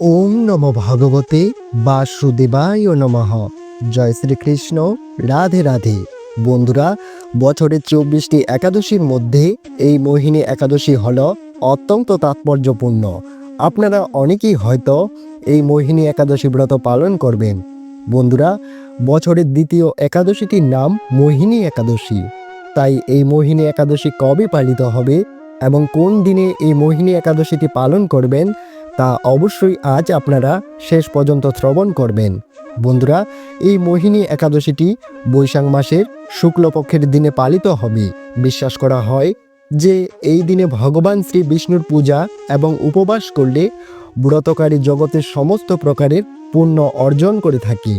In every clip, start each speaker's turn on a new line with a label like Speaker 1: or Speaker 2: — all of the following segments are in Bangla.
Speaker 1: ওম নম ভগবতে বাসুদেবায় নমঃ। জয় শ্রীকৃষ্ণ, রাধে রাধে। বন্ধুরা, বছরের চব্বিশটি একাদশীর মধ্যে এই মোহিনী একাদশী হল অত্যন্ত তাৎপর্যপূর্ণ। আপনারা অনেকেই হয়তো এই মোহিনী একাদশী ব্রত পালন করবেন। বন্ধুরা, বছরের দ্বিতীয় একাদশীটির নাম মোহিনী একাদশী। তাই এই মোহিনী একাদশী কবে পালিত হবে এবং কোন দিনে এই মোহিনী একাদশীটি পালন করবেন তা অবশ্যই আজ আপনারা শেষ পর্যন্ত শ্রবণ করবেন। বন্ধুরা, এই মোহিনী একাদশীটি বৈশাখ মাসের শুক্লপক্ষের দিনে পালিত হবে। বিশ্বাস করা হয় যে এই দিনে ভগবান শ্রী বিষ্ণুর পূজা এবং উপবাস করলে ব্রতকারী জগতের সমস্ত প্রকারের পুণ্য অর্জন করে থাকে।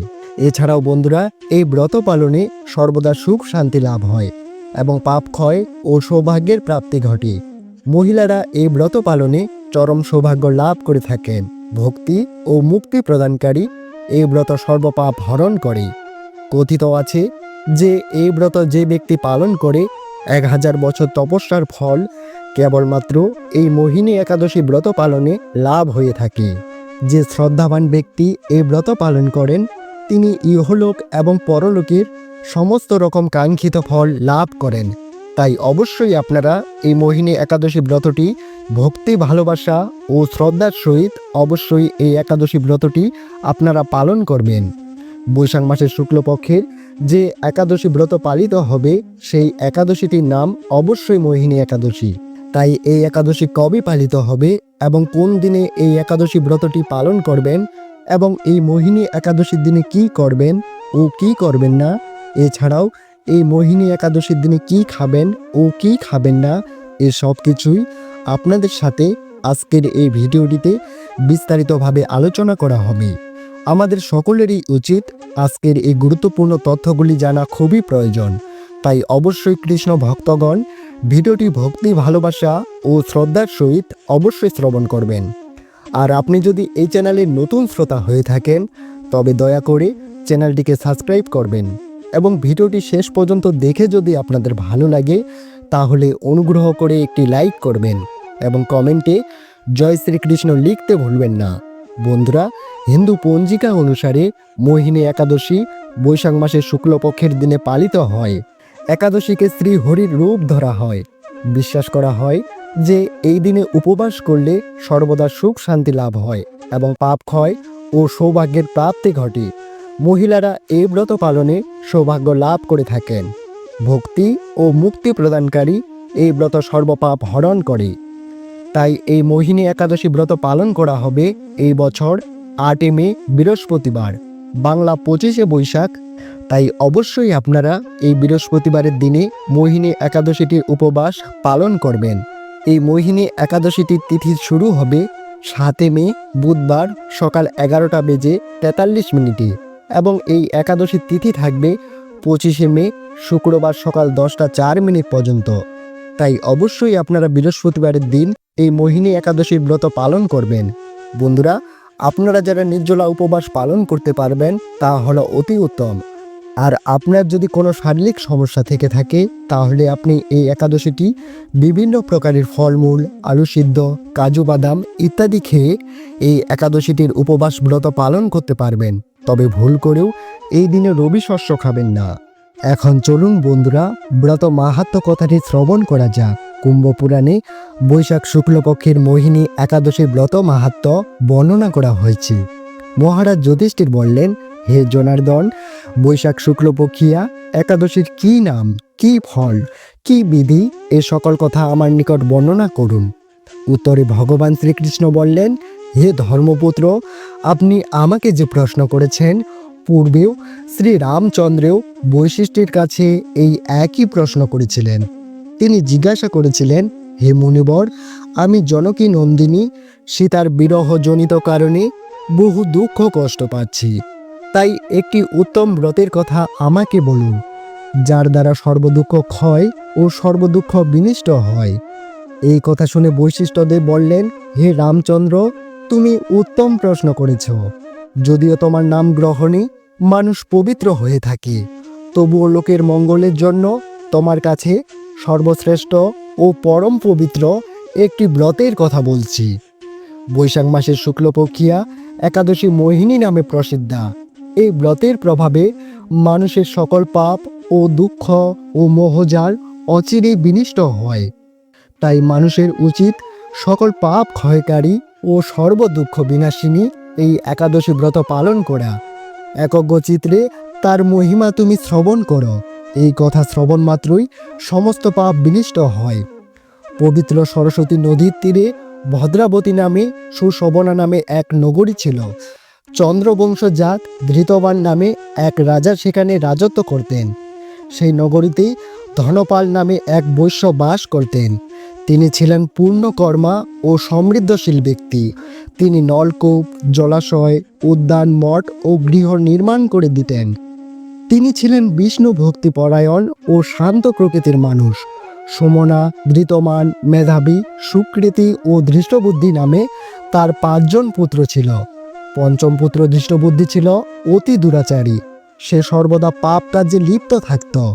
Speaker 1: এছাড়াও বন্ধুরা, এই ব্রত পালনে সর্বদা সুখ শান্তি লাভ হয় এবং পাপ ক্ষয় ও সৌভাগ্যের প্রাপ্তি ঘটে। মহিলারা এই ব্রত পালনে চরম সৌভাগ্য লাভ করে থাকেন। ভক্তি ও মুক্তি প্রদানকারী এই ব্রত সর্বপাপ হরণ করে। কথিত আছে যে এই ব্রত যে ব্যক্তি পালন করে, এক হাজার বছর তপস্যার ফল কেবলমাত্র এই মোহিনী একাদশী ব্রত পালনে লাভ হয়ে থাকে। যে শ্রদ্ধাবান ব্যক্তি এই ব্রত পালন করেন, তিনি ইহলোক এবং পরলোকের সমস্ত রকম কাঙ্ক্ষিত ফল লাভ করেন। তাই অবশ্যই আপনারা এই মোহিনী একাদশী ব্রতটি ভক্তি, ভালোবাসা ও শ্রদ্ধার সহিত অবশ্যই এই একাদশী ব্রতটি আপনারা পালন করবেন। বৈশাখ মাসের শুক্লপক্ষের যে একাদশী ব্রত পালিত হবে, সেই একাদশীটির নাম অবশ্যই মোহিনী একাদশী। তাই এই একাদশী কবে পালিত হবে এবং কোন দিনে এই একাদশী ব্রতটি পালন করবেন এবং এই মোহিনী একাদশীর দিনে কি করবেন ও কি করবেন না, এছাড়াও এই মোহিনী একাদশীর দিনে কি খাবেন ও কি খাবেন না, এ সব কিছুই আপনাদের সাথে আজকের এই ভিডিওটিতে বিস্তারিতভাবে আলোচনা করা হবে। আমাদের সকলেরই উচিত আজকের এই গুরুত্বপূর্ণ তথ্যগুলি জানা খুবই প্রয়োজন। তাই অবশ্যই কৃষ্ণ ভক্তগণ, ভিডিওটি ভক্তি, ভালোবাসা ও শ্রদ্ধার সহিত অবশ্যই শ্রবণ করবেন। আর আপনি যদি এই চ্যানেলের নতুন শ্রোতা হয়ে থাকেন, তবে দয়া করে চ্যানেলটিকে সাবস্ক্রাইব করবেন এবং ভিডিওটি শেষ পর্যন্ত দেখে যদি আপনাদের ভালো লাগে, তাহলে অনুগ্রহ করে একটি লাইক করবেন। এবং কমেন্টে জয় শ্রীকৃষ্ণ লিখতে ভুলবেন না। বন্ধুরা, হিন্দু পঞ্জিকা অনুসারে মোহিনী একাদশী বৈশাখ মাসের শুক্লপক্ষের দিনে পালিত হয়। একাদশীকে শ্রী হরির রূপ ধরা হয়। বিশ্বাস করা হয় যে এই দিনে উপবাস করলে সর্বদা সুখ শান্তি লাভ হয় এবং পাপ ক্ষয় ও সৌভাগ্যের প্রাপ্তি ঘটে। মহিলারা এই ব্রত পালনে সৌভাগ্য লাভ করে থাকেন। ভক্তি ও মুক্তি প্রদানকারী এই ব্রত সর্বপাপ হরণ করে। তাই এই মোহিনী একাদশী ব্রত পালন করা হবে এই বছর আটই মে, বৃহস্পতিবার, বাংলা পঁচিশে বৈশাখ। তাই অবশ্যই আপনারা এই বৃহস্পতিবারের দিনে মোহিনী একাদশীটির উপবাস পালন করবেন। এই মোহিনী একাদশীটির তিথি শুরু হবে সাতে মে, বুধবার সকাল এগারোটা বেজে তেতাল্লিশ মিনিটে এবং এই একাদশীর তিথি থাকবে পঁচিশে মে, শুক্রবার সকাল দশটা চার মিনিট পর্যন্ত। তাই অবশ্যই আপনারা বৃহস্পতিবারের দিন এই মোহিনী একাদশীর ব্রত পালন করবেন। বন্ধুরা, আপনারা যারা নির্জলা উপবাস পালন করতে পারবেন, তা হলো অতি উত্তম। আর আপনার যদি কোনো শারীরিক সমস্যা থেকে থাকে, তাহলে আপনি এই একাদশীটি বিভিন্ন প্রকারের ফলমূল, আলু সিদ্ধ, কাজু বাদাম ইত্যাদি খেয়ে এই একাদশীটির উপবাস ব্রত পালন করতে পারবেন। তবে ভুল করেও এই দিনে রবি শস্য খাবেন না। এখন চলুন বন্ধুরা, ব্রত মাহাত্ম কথাটি শ্রবণ করা যাক। কুম্ভ পুরাণে বৈশাখ শুক্লপক্ষের মোহিনী একাদশীর ব্রত মাহাত্ম বর্ণনা করা হয়েছে। মহারাজ যুধিষ্ঠির বললেন, হে জনার্দন, বৈশাখ শুক্লপক্ষিয়া একাদশীর কি নাম, কি ফল, কি বিধি, এ সকল কথা আমার নিকট বর্ণনা করুন। উত্তরে ভগবান শ্রীকৃষ্ণ বললেন, হে ধর্মপুত্র, আপনি আমাকে যে প্রশ্ন করেছেন পূর্বেও শ্রী রামচন্দ্রেও বৈশিষ্ট্যের কাছে এই একই প্রশ্ন করেছিলেন। তিনি জিজ্ঞাসা করেছিলেন, হে মুনিবর, আমি জনকী নন্দিনী, সীতার বিরহজনিত কারণে বহু দুঃখ কষ্ট পাচ্ছি। তাই একটি উত্তম ব্রতের কথা আমাকে বলুন, যার দ্বারা সর্বদুঃখ ক্ষয় ও সর্বদুঃখ বিনিষ্ট হয় এই কথা শুনে বৈশিষ্ট্যদেব বললেন, হে রামচন্দ্র, তুমি উত্তম প্রশ্ন করেছ। যদিও তোমার নাম গ্রহণে মানুষ পবিত্র হয়ে থাকে। তবুও লোকের মঙ্গলের জন্য তোমার কাছে সর্বশ্রেষ্ঠ ও পরম পবিত্র একটি ব্রতের কথা বলছি। বৈশাখ মাসের শুক্লপক্ষিয়া একাদশী মোহিনী নামে প্রসিদ্ধা। এই ব্রতের প্রভাবে মানুষের সকল পাপ ও দুঃখ ও মোহজাল অচিরেই বিনিষ্ট হয়। তাই মানুষের উচিত সকল পাপ ক্ষয়কারী ও সর্বদুঃখ বিনাশিনী এই একাদশী ব্রত পালন করা। একজ্ঞ চিত্রে তার মহিমা তুমি শ্রবণ করো। এই কথা শ্রবণ মাত্রই সমস্ত পাপ বিনিষ্ট হয়। পবিত্র সরস্বতী নদীর তীরে ভদ্রাবতী নামে সুশোভনা নামে এক নগরী ছিল। চন্দ্রবংশ জাত ধৃতবান নামে এক রাজা সেখানে রাজত্ব করতেন। সেই নগরীতেই ধনপাল নামে এক বৈশ্য বাস করতেন। তিনি ছিলেন পূর্ণকর্মা ও সমৃদ্ধশীল ব্যক্তি। তিনি নলকূপ, জলাশয়, উদ্যান, মঠ ও গৃহ নির্মাণ করে দিতেন। তিনি ছিলেন বিষ্ণু ভক্তিপরায়ণ ও শান্ত প্রকৃতির মানুষ। সুমনা, ধৃতমান, মেধাবী, সুকৃতি ও ধৃষ্টবুদ্ধি নামে তার পাঁচজন পুত্র ছিল। পঞ্চম পুত্র ধৃষ্টবুদ্ধি ছিল অতি দুরাচারী। সে সর্বদা পাপ কাজে লিপ্ত থাকত।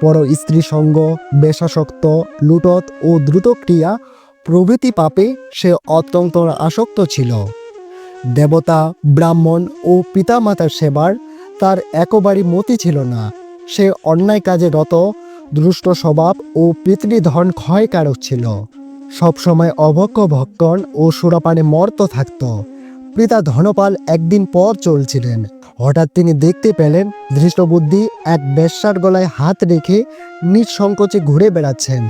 Speaker 1: পর স্ত্রী সঙ্গ বেশাসক্ত, লুটত ও দ্রুতক্রিয়া প্রভৃতি পাপে সে অত্যন্ত আসক্ত ছিল। দেবতা, ব্রাহ্মণ ও পিতামাতার সেবার তার একবারই মতি ছিল না। সে অন্যায় কাজে রত, দুষ্ট স্বভাব ও পিতৃধন ক্ষয়কারক ছিল। সবসময় অভক্ষ ভক্ষণ ও সুরাপানে মর্ত থাকত। পিতা ধনপাল একদিন পর চলছিলেন। হঠাৎ তিনি দেখতে পেলেন ধৃষ্টবুদ্ধি এক বেশ্যার গলায় হাত রেখে নিঃসংকোচে ঘুরে বেড়াচ্ছেন।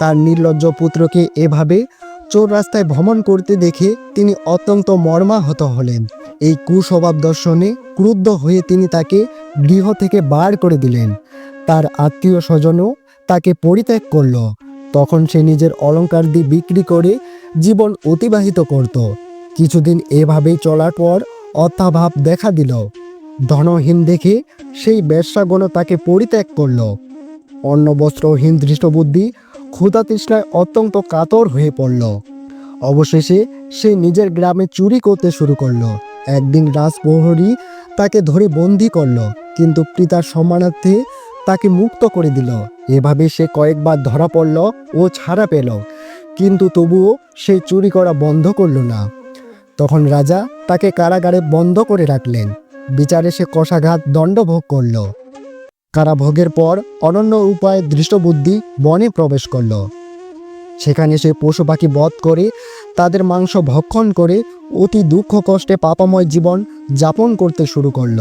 Speaker 1: তার নির্লজ্জ পুত্রকে এভাবে চোর রাস্তায় ভ্রমণ করতে দেখে তিনি অত্যন্ত মর্মাহত হলেন। এই কুস্বভাব দর্শনে ক্রুদ্ধ হয়ে তিনি তাকে গৃহ থেকে বার করে দিলেন। তার আত্মীয় স্বজনও তাকে পরিত্যাগ করল। তখন সে নিজের অলংকার দিয়ে বিক্রি করে জীবন অতিবাহিত করত। কিছুদিন এভাবেই চলার পর অর্থাভাব দেখা দিল। ধনহীন দেখে সেই ব্যবসাগুলো তাকে পরিত্যাগ করল। অন্ন বস্ত্রহীন দৃষ্টবুদ্ধি ক্ষুধা তৃষ্ণায় অত্যন্ত কাতর হয়ে পড়ল। অবশেষে সে নিজের গ্রামে চুরি করতে শুরু করল। একদিন রাজপ্রহরী তাকে ধরে বন্দি করল, কিন্তু পিতার সম্মানার্থে তাকে মুক্ত করে দিল। এভাবে সে কয়েকবার ধরা পড়ল ও ছাড়া পেল, কিন্তু তবুও সে চুরি করা বন্ধ করল না। তখন রাজা তাকে কারাগারে বন্ধ করে রাখলেন। বিচারে সে কষাঘাত দণ্ডভোগ করল। কারাভোগের পর অনন্য উপায়ে দৃষ্টবুদ্ধি বনে প্রবেশ করল। সেখানে সে পশু পাখি বধ করে, তাদের মাংস ভক্ষণ করে, অতি দুঃখ কষ্টে পাপাময় জীবন যাপন করতে শুরু করল।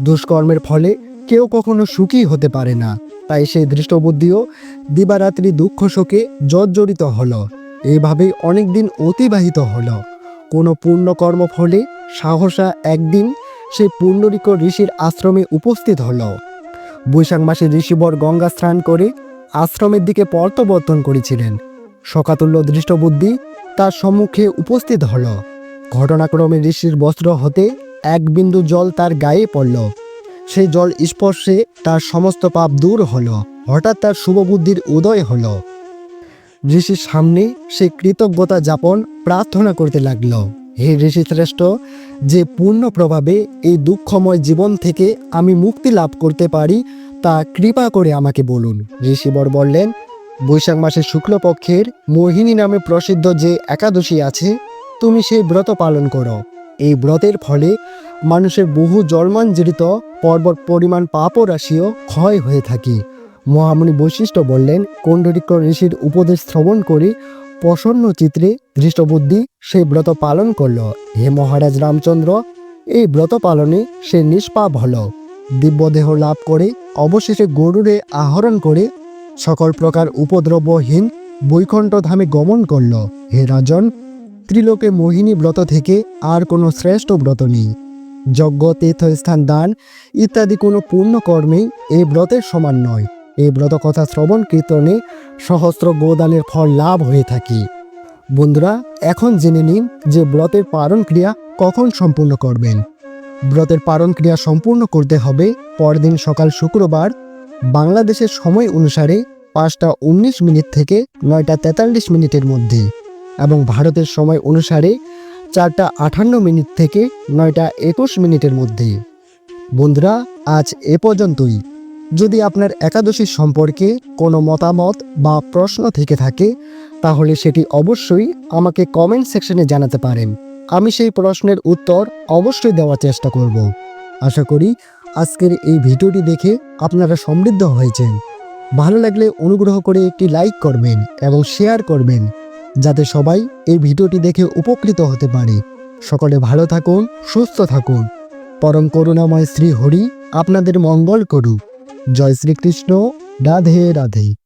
Speaker 1: দুষ্কর্মের ফলে কেউ কখনো সুখী হতে পারে না, তাই সেই দৃষ্টবুদ্ধিও দিবারাত্রি দুঃখ শোকে জর্জরিত হলো। এইভাবেই অনেক দিন অতিবাহিত হলো। কোনো পূর্ণকর্ম ফলে সাহসা একদিন সেই পুণ্ডরিক ঋষির আশ্রমে উপস্থিত হলো। বৈশাখ মাসে ঋষিবর গঙ্গা স্নান করে আশ্রমের দিকে প্রত্যাবর্তন করেছিলেন। শকাতুল্য দৃষ্টবুদ্ধি তার সম্মুখে উপস্থিত হল। ঘটনাক্রমে ঋষির বস্ত্র হতে এক বিন্দু জল তার গায়ে পড়ল। সেই জল স্পর্শে তার সমস্ত পাপ দূর হলো। হঠাৎ তার শুভবুদ্ধির উদয় হলো। ঋষির সামনে সে কৃতজ্ঞতা যাপন, প্রার্থনা করতে লাগল। হে ঋষি শ্রেষ্ঠ, যে পূর্ণ প্রভাবে এই দুঃখময় জীবন থেকে আমি মুক্তি লাভ করতে পারি তা কৃপা করে আমাকে বলুন। ঋষিবর বললেন, বৈশাখ মাসের শুক্লপক্ষের মোহিনী নামে প্রসিদ্ধ যে একাদশী আছে, তুমি সেই ব্রত পালন করো। এই ব্রতের ফলে মানুষের বহু জন্মাঞ্জরিত পর্বত পরিমাণ পাপ রাশিও ক্ষয় হয়ে থাকে। মহামুনি বৈশিষ্ট্য বললেন কণ্ডরিক ঋষির উপদেশ শ্রবণ করে প্রসন্ন চিত্রে দৃষ্টবুদ্ধি সেই ব্রত পালন করল। হে মহারাজ রামচন্দ্র, এই ব্রত পালনে সে নিষ্পাপ হল। দিব্যদেহ লাভ করে অবশেষে গরুরে আহরণ করে সকল প্রকার উপদ্রবহীন বৈকুণ্ঠ ধামে গমন করল। হে রাজন, ত্রিলোকে মোহিনী ব্রত থেকে আর কোনো শ্রেষ্ঠ ব্রত নেই। যজ্ঞ তীর্থস্থান দান ইত্যাদি কোনো পূর্ণ কর্মেই এই ব্রতের সমান নয়। এই ব্রত কথা শ্রবণ কীর্তনে সহস্র গোদানের ফল লাভ হয়ে থাকে। বন্ধুরা, এখন জেনে নিন যে ব্রতের পারণ ক্রিয়া কখন সম্পূর্ণ করবেন। ব্রতের পারণ ক্রিয়া সম্পূর্ণ করতে হবে। পরদিন সকাল শুক্রবার, বাংলাদেশের সময় অনুসারে পাঁচটা উনিশ মিনিট থেকে নয়টা তেতাল্লিশ মিনিটের মধ্যে এবং ভারতের সময় অনুসারে চারটা আটান্ন মিনিট থেকে নয়টা একুশ মিনিটের মধ্যে। বন্ধুরা, আজ এ পর্যন্তই। যদি আপনার একাদশী সম্পর্কে কোনো মতামত বা প্রশ্ন থেকে থাকে, তাহলে সেটি অবশ্যই আমাকে কমেন্ট সেকশনে জানাতে পারেন। আমি সেই প্রশ্নের উত্তর অবশ্যই দেওয়ার চেষ্টা করব। আশা করি আজকের এই ভিডিওটি দেখে আপনারা সমৃদ্ধ হয়েছেন। ভালো লাগলে অনুগ্রহ করে একটি লাইক করবেন এবং শেয়ার করবেন, যাতে সবাই এই ভিডিওটি দেখে উপকৃত হতে পারে। সকলে ভালো থাকুন, সুস্থ থাকুন। পরম করুণাময় শ্রী হরি আপনাদের মঙ্গল করুক। জয় শ্রীকৃষ্ণ। রাধে রাধে।